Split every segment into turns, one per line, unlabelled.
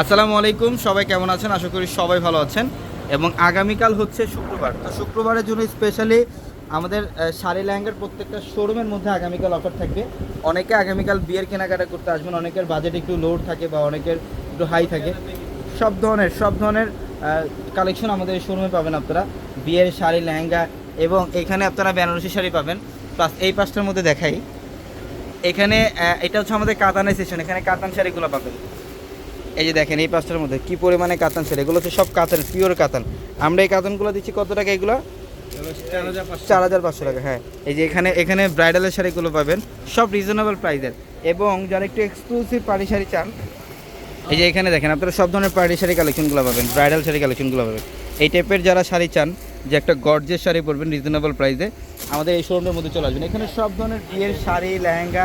আসসালামু আলাইকুম, সবাই কেমন আছেন? আশা করি সবাই ভালো আছেন। এবং আগামীকাল হচ্ছে শুক্রবার। তো শুক্রবারের জন্য স্পেশালি আমাদের শাড়ি লেহেঙ্গার প্রত্যেকটা শোরুমের মধ্যে আগামীকাল অফার থাকবে। অনেকে আগামীকাল বিয়ের কেনাকাটা করতে আসবেন, অনেকের বাজেট একটু লোড থাকে বা অনেকের একটু হাই থাকে। সব ধরনের সব ধরনের কালেকশন আমাদের শোরুমে পাবেন আপনারা। বিয়ের শাড়ি, লেহেঙ্গা এবং এখানে আপনারা বেনারসি শাড়ি পাবেন। প্লাস এই পাঁচটার মধ্যে দেখাই। এখানে এটা হচ্ছে আমাদের কাতানের সেশন এখানে কাতান শাড়িগুলো পাবেন। এই যে দেখেন, এই পাঁচটার মধ্যে কি পরিমাণে কাতান শাড়ি এগুলো হচ্ছে সব কাতান পিওর কাতান। আমরা এই কাতানগুলো দিচ্ছি কত টাকা এগুলো? চার হাজার পাঁচশো টাকা হ্যাঁ। এই যে এখানে এখানে ব্রাইডালের শাড়িগুলো পাবেন, সব রিজনেবল প্রাইসের এবং যারা একটু এক্সক্লুসিভ পার্টি শাড়ি চান, এই যে এখানে দেখেন, আপনারা সব ধরনের পার্টি শাড়ি কালেকশনগুলো পাবেন ব্রাইডাল শাড়ি কালেকশনগুলো পাবেন। এই টাইপের যারা শাড়ি চান, যে একটা গর্জের শাড়ি পরবেন রিজনেবল প্রাইসে আমাদের এই শোরুমের মধ্যে চলে আসবেন। এখানে সব ধরনের বিয়ের শাড়ি, লেহেঙ্গা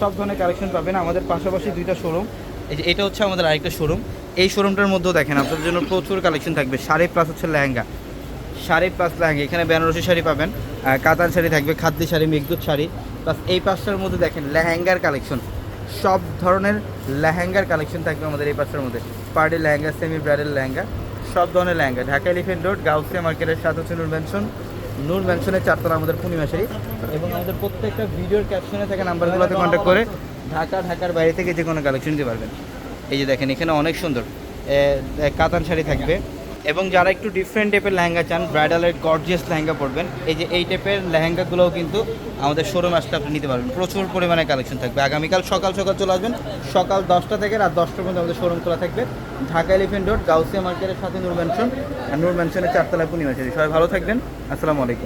সব ধরনের কালেকশন পাবেন। আমাদের পাশাপাশি দুইটা শোরুম এটা হচ্ছে আমাদের আরেকটা শোরুম এই শোরুমটার মধ্যেও দেখেন আপনাদের জন্য প্রচুর কালেকশন থাকবে। শাড়ি প্লাস হচ্ছে লেহেঙ্গা। শাড়ি প্লাস লেহেঙ্গা। এখানে বেনারসি শাড়ি পাবেন কাতান শাড়ি থাকবে খাদ্যি শাড়ি, মেঘদূত শাড়ি। প্লাস এই পাঁচটার মধ্যে দেখেন লেহেঙ্গার কালেকশন সব ধরনের লেহেঙ্গার কালেকশন থাকবে আমাদের এই পাঁচটার মধ্যে। Party lehenga semi bridal lehenga, সব ধরনের লেহেঙ্গা। ঢাকা এলিফেন্ট রোড গাউসিয়া মার্কেটের সাথে হচ্ছে নূর ম্যানশন নূর ম্যানশনের চারতলা আমাদের পূর্ণিমা শাড়ি। এবং আমাদের প্রত্যেকটা ভিডিওর ক্যাপশনে থাকা নাম্বারগুলোতে কন্ট্যাক্ট করে ঢাকা, ঢাকার বাইরে থেকে যে কোনো কালেকশন দিতে পারবেন। এই যে দেখেন, এখানে অনেক সুন্দর। কাতান শাড়ি থাকবে। এবং যারা একটু ডিফারেন্ট টাইপের লেহেঙ্গা চান ব্রাইডালের গর্জিয়াস লেহেঙ্গা পরবেন, এই যে এই টাইপের লেহেঙ্গাগুলোও কিন্তু আমাদের শোরুম আসলে আপনি নিতে পারবেন। প্রচুর পরিমাণে কালেকশন থাকবে। আগামীকাল সকাল সকাল চলে আসবেন। সকাল দশটা থেকে রাত দশটার মধ্যে আমাদের শোরুম খোলা থাকবে। ঢাকা এলিফেন্ট রোড গাউসিয়া মার্কেটের সাথে নূর ম্যানশন আর নূর ম্যানশনের চারতলা পূর্ণিমা। সবাই ভালো থাকবেন। আসসালামু আলাইকুম।